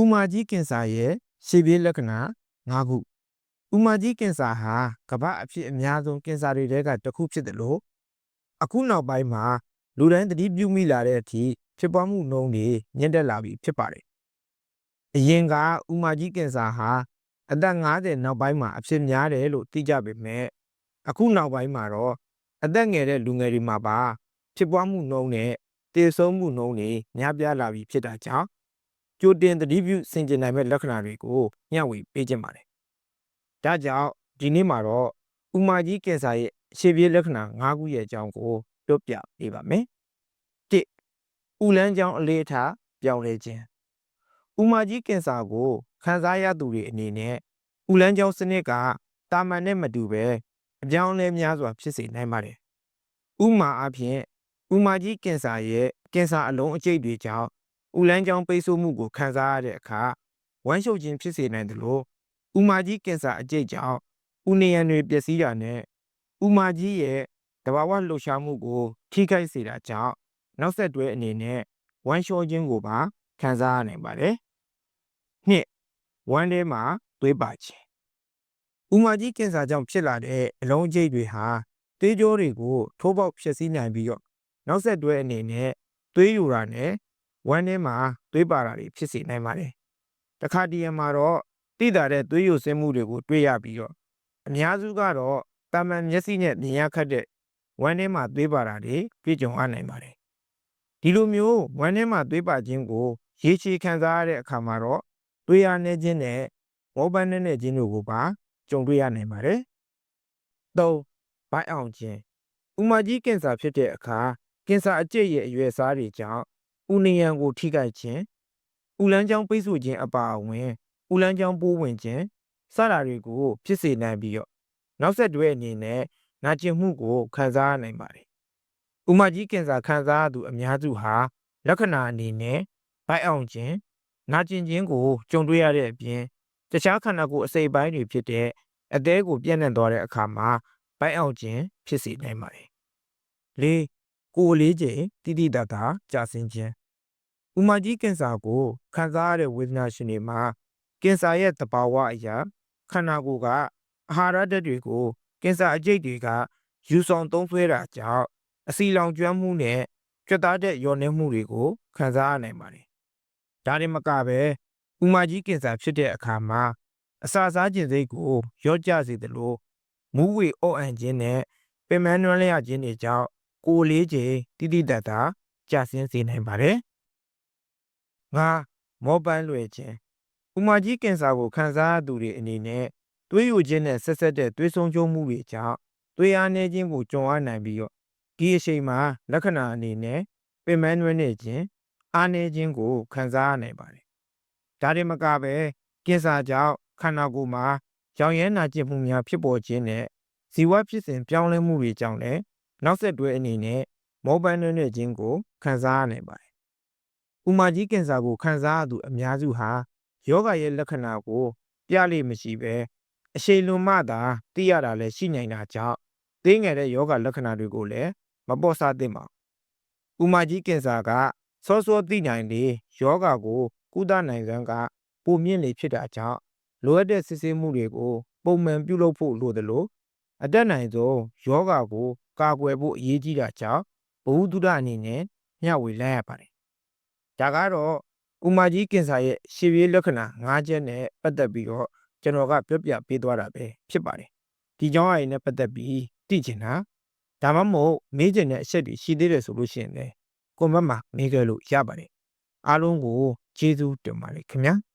ဥမာကြီးကင်ဆာရဲ့ရှေ့ပြေးလက္ခဏာ၅ခုဥမာကြီးကင်ဆာဟာကမ္ဘာအဖြစ်အများဆုံးကင်ဆာတွေထဲကတစ်ခုဖြစ်တယ်လို့အခုနောက်ပိုင်းမှာလူတိုင်းသတိပြုမိလာတဲ့အထိဖြစ်ပွားမှုနှုန်းတွေမြင့်တက်လာပြီဖြစ်ပါတယ်အရင်ကဥမာကြီးကင်ဆာဟာအသက်50နောက်ပိုင်းမှာအဖြစ်များတယ်လို့သိကြပေမဲ့အခုနောက်ပိုင်းမှာတော့အသက်ငယ်တဲ့လူငယ်တွေမှာပါဖြစ်ပွားမှုနှုန်းနဲ့တည်ဆုံမှုနှုန်းတွေများပြားလာပြီဖြစ်တာကြောင့် ကြိုတင်သတိပြုဆင်ခြင်နိုင်မဲ့လက္ခဏာတွေကိုမျှဝေပေးခြင်းပါတယ်။ဒါကြောင့်ဒီနေ့မှာတော့ဥမာကြီးကင်ဆာရဲ့ရှေ့ပြေးလက္ခဏာ၅ခုရဲ့အကြောင်းကိုပြောပြပေးပါမယ်။၁ဥလန်းကြောင်းအလေးအထားပြောင်းလဲခြင်းဥမာကြီးကင်ဆာကိုခံစားရသူတွေအနေနဲ့ဥလန်းကြောင်းစနစ်ကတာမန်နဲ့မတူပဲအပြောင်းအလဲများစွာဖြစ်စေနိုင်ပါတယ်။ဥမာအဖြစ်ဥမာကြီးကင်ဆာရဲ့ကင်ဆာအလုံးအကျိတ်တွေကြောင့် ဥလန်းကြောင်းပိတ်ဆို့မှုကိုခံစားရတဲ့အခါဝမ်းရှုပ်ခြင်းဖြစ်စေနိုင်တယ်လို့ဥမာကြီးကင်ဆာအကျိတ်ကြောင့်ဥနေရန်တွေပျက်စီးတာနဲ့ဥမာကြီးရဲ့တဘာဝလှုပ်ရှားမှုကိုထိခိုက်စေတာကြောင့်နောက်ဆက်တွဲအနေနဲ့ဝမ်းလျှောခြင်းကိုပါခံစားရနိုင်ပါတယ်။နှစ်ဝမ်းထဲမှာသွေးပါခြင်းဥမာကြီးကင်ဆာကြောင့်ဖြစ်လာတဲ့အလုံးအကျိတ်တွေဟာသွေးကြောတွေကိုထိုးပေါက်ဖျက်ဆီးနိုင်ပြီးတော့နောက်ဆက်တွဲအနေနဲ့သွေးယူတာနဲ့ ဝမ်းထဲမှာသွေးပါတာတွေဖြစ်စေနိုင်ပါတယ်။တခါတည်းမှာတော့တိတာတဲ့သွေးယိုဆင်းမှုတွေကိုတွေ့ရပြီးတော့အများစုကတော့တာမန်မျက်စိနဲ့မြင်ရခက်တဲ့ဝမ်းထဲမှာသွေးပါတာတွေပြည့်ကြုံရနိုင်ပါတယ်။ဒီလိုမျိုးဝမ်းထဲမှာသွေးပါခြင်းကိုရေရှည်ခံစားရတဲ့အခါမှာတော့သွေးအားနည်းခြင်းနဲ့မောပန်းနဲ့ခြင်းတို့ကိုပါကြုံတွေ့ရနိုင်ပါတယ်။၃ဘိုက်အောင်ခြင်းဥမာကြီးကင်ဆာဖြစ်တဲ့အခါကင်ဆာအကျိတ်ရဲ့အရွယ်စားတွေကြောင့် ဥနေရန်ကိုထိခိုက်ခြင်းဥလန်းချောင်းပိတ်ဆို့ခြင်းအပါအဝင်ဥလန်းချောင်းပိုးဝင်ခြင်းစတာတွေကိုဖြစ်စေနိုင်ပြီးတော့နောက်ဆက်တွဲအနေနဲ့နာကျင်မှုကိုခံစားရနိုင်ပါတယ်။ဥမာကြီးကင်ဆာခံစားရသူအများစုဟာလက္ခဏာအနေနဲ့ဘိုက်အောင်ခြင်းနာကျင်ခြင်းကိုကြုံတွေ့ရတဲ့အပြင်တခြားခန္ဓာကိုယ်အစိတ်ပိုင်းတွေဖြစ်တဲ့အသေးကိုပြန့်နှံ့သွားတဲ့အခါမှာဘိုက်အောင်ခြင်းဖြစ်စေနိုင်ပါတယ်။၄ ကိုယ်လေးချိန်တိတိတတ်တာကြာဆင်းခြင်းဥမာကြီးကင်ဆာကိုခံစားရတဲ့ဝေဒနာရှင်တွေမှာကင်ဆာရဲ့တဘာဝအရာခန္ဓာကိုယ်ကအာဟာရဓာတ်တွေကိုကင်ဆာအကျိတ်တွေကယူဆောင်သုံးဆွဲတာကြောင့်အစီလောင်ကျွမ်းမှုနဲ့ကြွက်သားတဲ့ရောနှဲမှုတွေကိုခံစားရနိုင်ပါတယ်။ဒါတွေမကပဲဥမာကြီးကင်ဆာဖြစ်တဲ့အခါမှာအစာစားခြင်းစိတ်ကိုရော့ကျစေသလိုမူးဝေအော့အန်ခြင်းနဲ့ပင်မနွမ်းလျခြင်းတွေကြောင့် ကိုယ်လေးချိန်တိတိတတ်တာကြာဆင်းစေနိုင်ပါတယ်။ငါမောပန်းလွယ်ခြင်းဥမာကြီးကင်ဆာကိုခံစားရသူတွေအနေနဲ့သွေးယိုခြင်းနဲ့ဆက်ဆက်တဲ့သွေးဆုံးကျိုးမှုတွေကြောင့်သွေးအားနည်းခြင်းကိုကြုံရနိုင်ပြီးတော့ဒီအချိန်မှာလက္ခဏာအနေနဲ့ပင်မနွမ်းနေခြင်းအားနည်းခြင်းကိုခံစားရနိုင်ပါတယ်။ဒါတွေမကပဲကင်ဆာကြောင့်ခန္ဓာကိုယ်မှာရောင်ရမ်းနာကျင်မှုများဖြစ်ပေါ်ခြင်းနဲ့ဇီဝဖြစ်စဉ်ပြောင်းလဲမှုတွေကြောင့်လည်း နောက်ဆက်တွဲအနေနဲ့မောပန်းနှဲ့ခြင်းကိုခံစားရနိုင်ပါတယ်။ဥမာကြီးကင်ဆာကိုခံစားရသူအများစုဟာယောဂရဲ့လက္ခဏာကို ပြလိမရှိပဲအရှိန်လွန်မှသာသိရတာလည်းရှိနိုင်တာကြောင့်သိငယ်တဲ့ယောဂလက္ခဏာတွေကိုလည်းမပေါ်စားသင့်ပါဘူး။ဥမာကြီးကင်ဆာကစောစောသိနိုင်လေယောဂကိုကုသနိုင်စမ်းကပုံမြင့်လေဖြစ်တာကြောင့်လိုအပ်တဲ့စစ်ဆေးမှုတွေကိုပုံမှန်ပြုလုပ်ဖို့လိုတယ်လို့အတက်နိုင်ဆုံးယောဂကို ကာကွယ်ဖို့အရေးကြီးတာကြောင့်ဘဝတုဒ္ဒအနေနဲ့မျှဝေလိုက်ရပါတယ်။ဒါကတော့ဥမာကြီးကင်ဆာရဲ့ရှေ့ပြေးလက္ခဏာ၅ချက်နဲ့ပတ်သက်ပြီးတော့ကျွန်တော်ကပြောပြပေးသွားတာပဲဖြစ်ပါတယ်။ဒီကြောင်းအရင်နဲ့ပတ်သက်ပြီးသိချင်တာဒါမှမဟုတ်မေးချင်တဲ့အချက်တွေရှိသေးတယ်ဆိုလို့ရှိရင်လည်းကွန်မန့်မှာမေးခဲ့လို့ရပါတယ်။အားလုံးကိုကျေးဇူးတင်ပါတယ်ခင်ဗျာ။